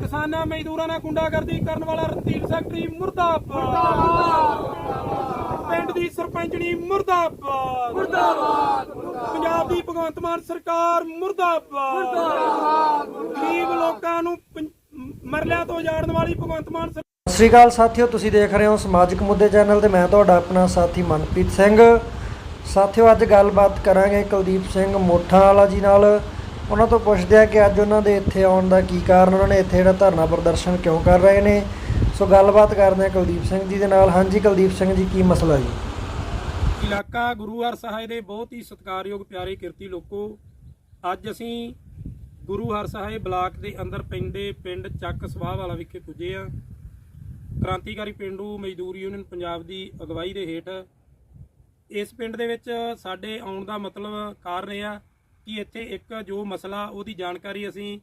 ਕਿਸਾਨਾਂ ਮਜ਼ਦੂਰਾਂ ਨਾਲ ਗੁੰਡਾਗਰਦੀ ਕਰਨ ਵਾਲਾ ਰਣਧੀਰ ਸੈਕਟਰੀ ਮੁਰਦਾਬਾਦ। ਪਿੰਡ ਦੀ ਸਰਪੰਚਣੀ ਮੁਰਦਾਬਾਦ। ਮੁਰਦਾਬਾਦ ਪੰਜਾਬ ਦੀ ਭਗਵੰਤ ਮਾਨ ਸਰਕਾਰ ਮੁਰਦਾਬਾਦ। ਗਰੀਬ ਲੋਕਾਂ ਨੂੰ ਮਰਲਿਆਂ ਤੋਂ ਉਜਾੜਨ ਵਾਲੀ ਭਗਵੰਤ ਮਾਨ ਸਰਕਾਰ ਸਤਿ ਸ਼੍ਰੀ ਅਕਾਲ ਸਾਥੀਓ ਤੁਸੀਂ ਦੇਖ ਰਹੇ ਹੋ ਸਮਾਜਿਕ ਮੁੱਦੇ ਚੈਨਲ ਤੇ ਮੈਂ ਤੁਹਾਡਾ ਆਪਣਾ ਸਾਥੀ ਮਨਪ੍ਰੀਤ ਸਿੰਘ। ਸਾਥਿਓ, ਅੱਜ ਗੱਲਬਾਤ ਕਰਾਂਗੇ ਕੁਲਦੀਪ ਸਿੰਘ ਮੋਠਾਂ ਵਾਲਾ ਜੀ ਨਾਲ। ਉਹਨਾਂ ਤੋਂ ਪੁੱਛਦੇ ਆ ਕਿ ਅੱਜ ਉਹਨਾਂ ਦੇ ਇੱਥੇ ਆਉਣ ਦਾ ਕੀ ਕਾਰਨ? ਉਹਨਾਂ ਨੇ ਇੱਥੇ ਜਿਹੜਾ ਧਰਨਾ ਪ੍ਰਦਰਸ਼ਨ ਕਿਉਂ ਕਰ ਰਹੇ ਨੇ? ਸੋ ਗੱਲਬਾਤ ਕਰਦੇ ਆ ਕੁਲਦੀਪ ਸਿੰਘ ਜੀ ਦੇ ਨਾਲ। ਹਾਂਜੀ ਕੁਲਦੀਪ ਸਿੰਘ ਜੀ, ਕੀ ਮਸਲਾ ਜੀ? ਇਲਾਕਾ ਗੁਰੂ ਹਰ ਸਹਾਇ ਦੇ ਬਹੁਤ ਹੀ ਸਤਿਕਾਰਯੋਗ, ਪਿਆਰੇ, ਕਿਰਤੀ ਲੋਕੋ, ਅੱਜ ਅਸੀਂ ਗੁਰੂ ਹਰ ਸਾਹਿਬ ਬਲਾਕ ਦੇ ਅੰਦਰ ਪੈਂਦੇ ਪਿੰਡ ਚੱਕ ਸਵਾਹ ਵਾਲਾ ਵਿਖੇ ਪੁੱਜੇ ਆ ਕ੍ਰਾਂਤੀਕਾਰੀ ਪਿੰਡੂ ਮਜ਼ਦੂਰ ਯੂਨੀਅਨ ਪੰਜਾਬ ਦੀ ਅਗਵਾਈ ਦੇ ਹੇਠ ਇਸ ਪਿੰਡ ਦੇ ਵਿੱਚ ਸਾਡੇ ਆਉਣ ਦਾ ਮਤਲਬ ਕਾਰਨ ਇਹ ਆ ਕਿ ਇੱਥੇ ਇੱਕ ਜੋ ਮਸਲਾ ਉਹਦੀ ਜਾਣਕਾਰੀ ਅਸੀਂ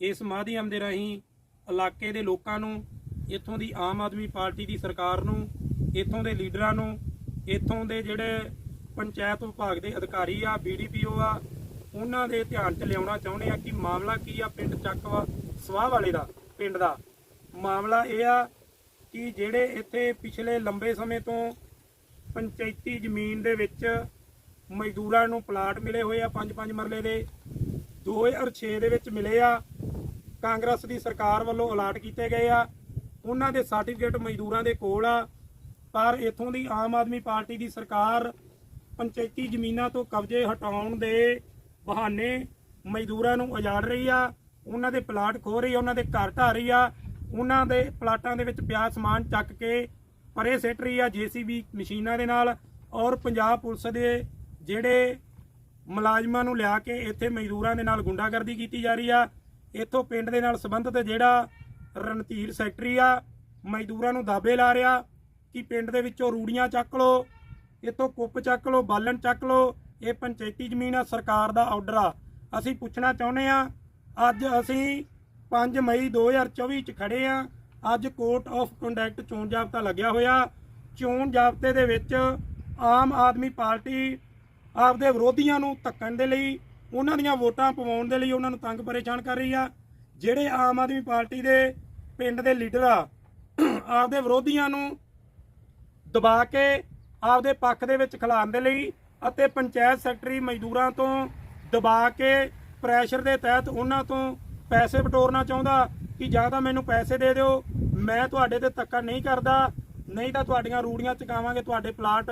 ਇਸ ਮਾਧਿਅਮ ਦੇ ਰਾਹੀਂ ਇਲਾਕੇ ਦੇ ਲੋਕਾਂ ਨੂੰ, ਇੱਥੋਂ ਦੀ ਆਮ ਆਦਮੀ ਪਾਰਟੀ ਦੀ ਸਰਕਾਰ ਨੂੰ, ਇੱਥੋਂ ਦੇ ਲੀਡਰਾਂ ਨੂੰ, ਇੱਥੋਂ ਦੇ ਜਿਹੜੇ ਪੰਚਾਇਤ ਵਿਭਾਗ ਦੇ ਅਧਿਕਾਰੀ ਆ ਬੀਡੀਪੀਓ ਆ, ਉਹਨਾਂ ਦੇ ਧਿਆਨ 'ਚ ਲਿਆਉਣਾ ਚਾਹੁੰਦੇ ਆ ਕਿ ਮਾਮਲਾ ਕੀ ਆ ਪਿੰਡ ਚੱਕਵਾ ਸਵਾਹ ਵਾਲੇ ਦਾ, ਪਿੰਡ ਦਾ। ਮਾਮਲਾ ਇਹ ਆ ਕਿ ਜਿਹੜੇ ਇੱਥੇ ਪਿਛਲੇ ਲੰਬੇ ਸਮੇਂ ਤੋਂ ਪੰਚਾਇਤੀ ਜ਼ਮੀਨ ਦੇ ਵਿੱਚ ਮਜ਼ਦੂਰਾਂ ਨੂੰ ਪਲਾਟ ਮਿਲੇ ਹੋਏ ਆ, ਪੰਜ ਪੰਜ ਮਰਲੇ ਦੇ। 2006 ਦੇ ਵਿੱਚ ਮਿਲੇ ਆ। ਕਾਂਗਰਸ ਦੀ ਸਰਕਾਰ ਵੱਲੋਂ ਅਲਾਟ ਕੀਤੇ ਗਏ ਆ। ਉਹਨਾਂ ਦੇ ਸਰਟੀਫਿਕੇਟ ਮਜ਼ਦੂਰਾਂ ਦੇ ਕੋਲ ਆ। ਪਰ ਇਥੋਂ ਦੀ ਆਮ ਆਦਮੀ ਪਾਰਟੀ ਦੀ ਸਰਕਾਰ ਪੰਚਾਇਤੀ ਜ਼ਮੀਨਾਂ ਤੋਂ ਕਬਜ਼ੇ ਹਟਾਉਣ ਦੇ ਬਹਾਨੇ ਮਜ਼ਦੂਰਾਂ ਨੂੰ ਉਜਾੜ ਰਹੀ ਆ। ਉਹਨਾਂ ਦੇ ਪਲਾਟ ਖੋ ਰਹੀ ਆ, ਉਹਨਾਂ ਦੇ ਘਰ ਢਾਹ ਰਹੀ ਆ। ਉਹਨਾਂ ਦੇ ਪਲਾਟਾਂ ਦੇ ਵਿੱਚ ਪਿਆ ਸਮਾਨ ਚੱਕ ਕੇ ਪਰੇ ਸਿੱਟ ਰਹੀ ਆ ਜੀਸੀਬੀ ਮਸ਼ੀਨਾਂ ਦੇ ਨਾਲ ਔਰ ਪੰਜਾਬ ਪੁਲਿਸ ਦੇ ਜਿਹੜੇ ਮੁਲਾਜ਼ਮਾਂ ਨੂੰ ਲਿਆ ਕੇ ਇੱਥੇ ਮਜ਼ਦੂਰਾਂ ਦੇ ਨਾਲ ਗੁੰਡਾਗਰਦੀ ਕੀਤੀ ਜਾ ਰਹੀ ਆ। ਇੱਥੋਂ ਪਿੰਡ ਦੇ ਨਾਲ ਸੰਬੰਧਿਤ ਜਿਹੜਾ ਰਣਧੀਰ ਸੈਕਟਰੀ ਆ, ਮਜ਼ਦੂਰਾਂ ਨੂੰ ਦਾਬੇ ਲਾ ਰਿਹਾ ਕਿ ਪਿੰਡ ਦੇ ਵਿੱਚੋਂ ਰੂੜੀਆਂ ਚੱਕ ਲਓ, ਇੱਥੋਂ ਕੁੱਪ ਚੱਕ ਲਓ, ਬਾਲਣ ਚੱਕ ਲਓ, ਇਹ ਪੰਚਾਇਤੀ ਜ਼ਮੀਨ ਆ, ਸਰਕਾਰ ਦਾ ਆਰਡਰ ਆ। ਅਸੀਂ ਪੁੱਛਣਾ ਚਾਹੁੰਦੇ ਆ, ਅੱਜ ਅਸੀਂ 5 ਮਈ 2024 ਚ ਖੜੇ ਆ ਅੱਜ ਕੋਰਟ ਆਫ ਕੰਡਕਟ ਚੋਣ ਜਾਬਤਾ ਲੱਗਿਆ ਹੋਇਆ। ਚੋਣ ਜਾਬਤੇ ਦੇ ਵਿੱਚ ਆਮ ਆਦਮੀ ਪਾਰਟੀ ਆਪਦੇ ਵਿਰੋਧੀਆਂ ਨੂੰ ਧੱਕਣ ਦੇ ਲਈ, ਉਹਨਾਂ ਦੀਆਂ ਵੋਟਾਂ ਪਵਾਉਣ ਦੇ ਲਈ ਉਹਨਾਂ ਨੂੰ ਤੰਗ ਪਰੇਸ਼ਾਨ ਕਰ ਰਹੀ ਆ। ਜਿਹੜੇ ਆਮ ਆਦਮੀ ਪਾਰਟੀ ਦੇ ਪਿੰਡ ਦੇ ਲੀਡਰ ਆ, ਆਪਦੇ ਵਿਰੋਧੀਆਂ ਨੂੰ ਦਬਾ ਕੇ ਆਪਦੇ ਪੱਖ ਦੇ ਵਿੱਚ ਖਿਲਾਉਣ ਦੇ ਲਈ ਅਤੇ ਪੰਚਾਇਤ ਸੈਕਟਰੀ ਮਜ਼ਦੂਰਾਂ ਤੋਂ ਦਬਾ ਕੇ ਪ੍ਰੈਸ਼ਰ ਦੇ ਤਹਿਤ ਉਹਨਾਂ ਤੋਂ ਪੈਸੇ ਵਟੋਰਨਾ ਚਾਹੁੰਦਾ। ਕਿ ਜਾਂ ਤਾਂ ਮੈਨੂੰ ਪੈਸੇ ਦੇ ਦਿਓ, ਮੈਂ ਤੁਹਾਡੇ ਤੇ ਧੱਕਾ ਨਹੀਂ ਕਰਦਾ, ਨਹੀਂ ਤਾਂ ਤੁਹਾਡੀਆਂ ਰੂੜੀਆਂ ਚਕਾਵਾਂਗੇ, ਤੁਹਾਡੇ ਪਲਾਟ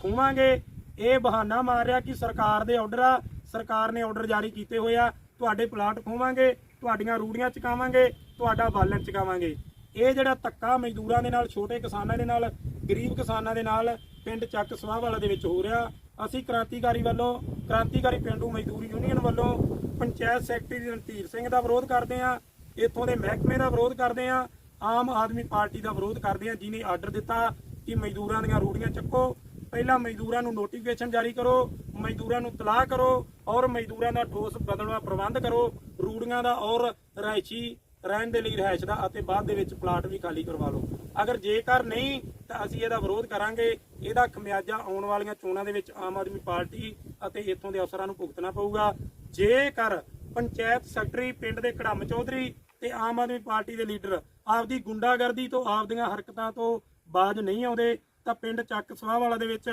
ਖੋਵਾਂਗੇ। ਇਹ ਬਹਾਨਾ ਮਾਰ ਰਿਹਾ ਕਿ ਸਰਕਾਰ ਦੇ ਆਰਡਰ ਆ, ਸਰਕਾਰ ਨੇ ਆਰਡਰ ਜਾਰੀ ਕੀਤੇ ਹੋਏ ਆ, ਤੁਹਾਡੇ ਪਲਾਟ ਖੋਵਾਂਗੇ, ਤੁਹਾਡੀਆਂ ਰੂੜੀਆਂ ਚਕਾਵਾਂਗੇ, ਤੁਹਾਡਾ ਬਾਲਣ ਚਕਾਵਾਂਗੇ। ਇਹ ਜਿਹੜਾ ਧੱਕਾ ਮਜ਼ਦੂਰਾਂ ਦੇ ਨਾਲ, ਛੋਟੇ ਕਿਸਾਨਾਂ ਦੇ ਨਾਲ, ਗਰੀਬ ਕਿਸਾਨਾਂ ਦੇ ਨਾਲ, ਪਿੰਡ ਚੱਕ ਸਵਾਹ ਦੇ ਵਿੱਚ ਹੋ ਰਿਹਾ। ਅਸੀਂ ਕ੍ਰਾਂਤੀਕਾਰੀ ਵੱਲੋਂ, ਕ੍ਰਾਂਤੀਕਾਰੀ ਪਿੰਡੂ ਮਜ਼ਦੂਰ ਯੂਨੀਅਨ ਵੱਲੋਂ ਪੰਚਾਇਤ ਸੈਕਟਰੀ ਰਣਧੀਰ ਸਿੰਘ ਦਾ ਵਿਰੋਧ ਕਰਦੇ ਹਾਂ। ਇੱਥੋਂ ਦੇ ਮਹਿਕਮੇ ਦਾ ਵਿਰੋਧ ਕਰਦੇ ਆ ਆਮ ਆਦਮੀ ਪਾਰਟੀ ਦਾ ਵਿਰੋਧ ਕਰਦੇ ਆ ਜਿਨੇ ਆਰਡਰ ਦਿੱਤਾ ਕਿ ਮਜ਼ਦੂਰਾਂ ਦੀਆਂ ਰੂੜੀਆਂ ਚੱਕੋ। ਪਹਿਲਾਂ ਮਜ਼ਦੂਰਾਂ ਨੂੰ ਨੋਟੀਫਿਕੇਸ਼ਨ ਜਾਰੀ ਕਰੋ, ਮਜ਼ਦੂਰਾਂ ਨੂੰ ਤਲਾਹ ਕਰੋ ਔਰ ਮਜ਼ਦੂਰਾਂ ਦਾ ਠੋਸ ਬਦਲਵਾ ਪ੍ਰਬੰਧ ਕਰੋ। ਰੂੜੀਆਂ ਦਾ ਔਰ ਰਿਹਾਇਸ਼ੀ ਰਹਿਣ ਦੇ ਲਈ ਰਿਹਾਇਸ਼ ਦਾ ਅਤੇ ਬਾਅਦ ਦੇ ਵਿੱਚ ਪਲਾਟ ਵੀ ਖਾਲੀ ਕਰਵਾ ਲਓ। ਅਗਰ ਜੇਕਰ ਨਹੀਂ, ਤਾਂ ਅਸੀਂ ਇਹਦਾ ਵਿਰੋਧ ਕਰਾਂਗੇ। ਇਹਦਾ ਖਮਿਆਜਾ ਆਉਣ ਵਾਲੀਆਂ ਚੋਣਾਂ ਦੇ ਵਿੱਚ ਆਮ ਆਦਮੀ ਪਾਰਟੀ ਅਤੇ ਇੱਥੋਂ ਦੇ ਅਫਸਰਾਂ ਨੂੰ ਭੁਗਤਣਾ ਪਊਗਾ। ਜੇਕਰ ਪੰਚਾਇਤ ਸੈਕਟਰੀ ਪਿੰਡ ਦੇ ਕੜਮ ਚੌਧਰੀ ਤੇ ਆਮ ਆਦਮੀ ਪਾਰਟੀ ਦੇ ਲੀਡਰ ਆਪਦੀ ਗੁੰਡਾਗਰਦੀ ਤੋਂ, ਆਪਦੀਆਂ ਹਰਕਤਾਂ ਤੋਂ ਬਾਜ ਨਹੀਂ ਆਉਂਦੇ, ਤਾਂ ਪਿੰਡ ਚੱਕ ਸਵਾਹਵਾਲਾ ਦੇ ਵਿੱਚ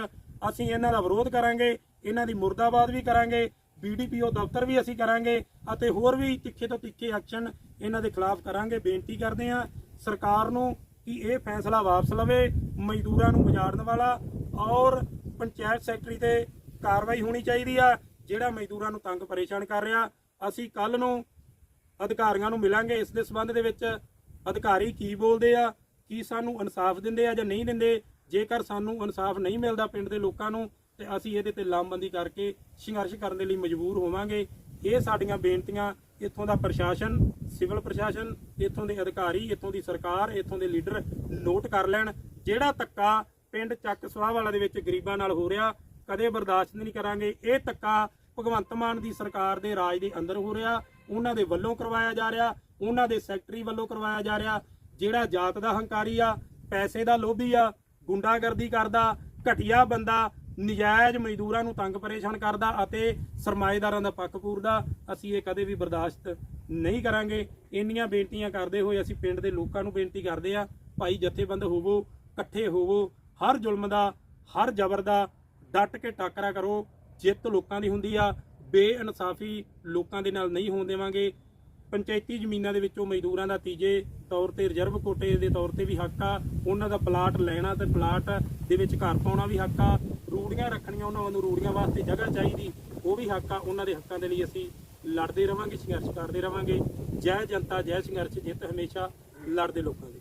ਅਸੀਂ ਇਹਨਾਂ ਦਾ ਵਿਰੋਧ ਕਰਾਂਗੇ, ਇਹਨਾਂ ਦੀ ਮੁਰਦਾਬਾਦ ਵੀ ਕਰਾਂਗੇ ਬੀਡੀਪੀਓ ਦਫ਼ਤਰ ਵੀ ਅਸੀਂ ਕਰਾਂਗੇ ਅਤੇ ਹੋਰ ਵੀ ਤਿੱਖੇ ਤੋਂ ਤਿੱਖੇ ਐਕਸ਼ਨ ਇਹਨਾਂ ਦੇ ਖਿਲਾਫ ਕਰਾਂਗੇ। ਬੇਨਤੀ ਕਰਦੇ ਹਾਂ ਸਰਕਾਰ ਨੂੰ ਕਿ ਇਹ ਫੈਸਲਾ ਵਾਪਸ ਲਵੇ, ਮਜ਼ਦੂਰਾਂ ਨੂੰ ਵਿਜਾੜਨ ਵਾਲਾ ਔਰ ਪੰਚਾਇਤ ਸੈਕਟਰੀ ਤੇ ਕਾਰਵਾਈ ਹੋਣੀ ਚਾਹੀਦੀ ਆ, ਜਿਹੜਾ ਮਜ਼ਦੂਰਾਂ ਨੂੰ ਤੰਗ ਪਰੇਸ਼ਾਨ ਕਰ ਰਿਹਾ। ਅਸੀਂ ਕੱਲ ਨੂੰ ਅਧਿਕਾਰੀਆਂ ਨੂੰ ਮਿਲਾਂਗੇ। ਇਸ ਦੇ ਸੰਬੰਧ ਦੇ ਵਿੱਚ ਅਧਿਕਾਰੀ ਕੀ ਬੋਲਦੇ ਆ, ਕੀ ਸਾਨੂੰ ਇਨਸਾਫ ਦਿੰਦੇ ਆ ਜਾਂ ਨਹੀਂ ਦਿੰਦੇ? ਜੇਕਰ ਸਾਨੂੰ ਇਨਸਾਫ ਨਹੀਂ ਮਿਲਦਾ ਪਿੰਡ ਦੇ ਲੋਕਾਂ ਨੂੰ, ਤੇ ਅਸੀਂ ਇਹਦੇ ਤੇ ਲਾਮਬੰਦੀ ਕਰਕੇ ਸੰਘਰਸ਼ ਕਰਨ ਦੇ ਲਈ ਮਜਬੂਰ ਹੋਵਾਂਗੇ। ਇਹ ਸਾਡੀਆਂ ਬੇਨਤੀਆਂ, ਇੱਥੋਂ ਦਾ ਪ੍ਰਸ਼ਾਸਨ, ਸਿਵਲ ਪ੍ਰਸ਼ਾਸਨ, ਇੱਥੋਂ ਦੇ ਅਧਿਕਾਰੀ, ਇੱਥੋਂ ਦੀ ਸਰਕਾਰ, ਇੱਥੋਂ ਦੇ ਲੀਡਰ ਨੋਟ ਕਰ ਲੈਣ। ਜਿਹੜਾ ਧੱਕਾ ਪਿੰਡ ਚੱਕ ਸਵਾਹ ਵਾਲਾ ਦੇ ਵਿੱਚ ਗਰੀਬਾਂ ਨਾਲ ਹੋ ਰਿਹਾ, ਕਦੇ ਬਰਦਾਸ਼ਤ ਨਹੀਂ ਕਰਾਂਗੇ। ਇਹ ਧੱਕਾ ਭਗਵੰਤ ਮਾਨ ਦੀ ਸਰਕਾਰ ਦੇ ਰਾਜ ਦੇ ਅੰਦਰ ਹੋ ਰਿਹਾ, ਉਹਨਾਂ ਦੇ ਵੱਲੋਂ ਕਰਵਾਇਆ ਜਾ ਰਿਹਾ, ਉਹਨਾਂ ਦੇ ਸੈਕਟਰੀ ਵੱਲੋਂ ਕਰਵਾਇਆ ਜਾ ਰਿਹਾ, ਜਿਹੜਾ ਜਾਤ ਦਾ ਹੰਕਾਰੀ ਆ, ਪੈਸੇ ਦਾ ਲੋਭੀ ਆ, ਗੁੰਡਾਗਰਦੀ ਕਰਦਾ, ਘਟੀਆ ਬੰਦਾ, ਨਜਾਇਜ਼ ਮਜ਼ਦੂਰਾਂ ਨੂੰ ਤੰਗ ਪਰੇਸ਼ਾਨ ਕਰਦਾ ਅਤੇ ਸਰਮਾਏਦਾਰਾਂ ਦਾ ਪੱਖ ਪੂਰਦਾ, ਅਸੀਂ ਇਹ ਕਦੇ ਵੀ ਬਰਦਾਸ਼ਤ ਨਹੀਂ ਕਰਾਂਗੇ। ਇੰਨੀਆਂ ਬੇਨਤੀਆਂ ਕਰਦੇ ਹੋਏ ਅਸੀਂ ਪਿੰਡ ਦੇ ਲੋਕਾਂ ਨੂੰ ਬੇਨਤੀ ਕਰਦੇ ਆ ਭਾਈ ਜਥੇਬੰਦ ਹੋਵੋ, ਇਕੱਠੇ ਹੋਵੋ, ਹਰ ਜ਼ੁਲਮ ਦਾ, ਹਰ ਜ਼ਬਰ ਦਾ, ਡਟ ਕੇ ਟਾਕਰਾ ਕਰੋ ਜਿੱਤ ਲੋਕਾਂ ਦੀ ਹੁੰਦੀ ਆ, ਬੇਇਨਸਾਫੀ ਲੋਕਾਂ ਦੇ ਨਾਲ ਨਹੀਂ ਹੋਣ ਦੇਵਾਂਗੇ। ਪੰਚਾਇਤੀ ਜ਼ਮੀਨਾਂ ਦੇ ਵਿੱਚੋਂ ਮਜ਼ਦੂਰਾਂ ਦਾ ਤੀਜੇ ਤੌਰ ਤੇ ਰਿਜ਼ਰਵ ਕੋਟੇ ਦੇ ਤੌਰ ਤੇ ਵੀ ਹੱਕ ਆ, ਉਹਨਾਂ ਦਾ ਪਲਾਟ ਲੈਣਾ ਤੇ ਪਲਾਟ ਦੇ ਵਿੱਚ ਘਰ ਪਾਉਣਾ ਵੀ ਹੱਕ ਆ, ਰੂੜੀਆਂ ਰੱਖਣੀਆਂ ਉਹਨਾਂ ਨੂੰ ਰੂੜੀਆਂ ਵਾਸਤੇ ਜਗ੍ਹਾ ਚਾਹੀਦੀ, ਉਹ ਵੀ ਹੱਕ ਆ, ਉਹਨਾਂ ਦੇ ਹੱਕਾਂ ਦੇ ਲਈ ਅਸੀਂ ਲੜਦੇ ਰਵਾਂਗੇ, ਸੰਘਰਸ਼ ਕਰਦੇ ਰਵਾਂਗੇ। ਜੈ ਜਨਤਾ, ਜੈ ਸੰਘਰਸ਼, ਜਿੱਤ ਹਮੇਸ਼ਾ ਲੜਦੇ ਲੋਕਾਂ ਦੀ।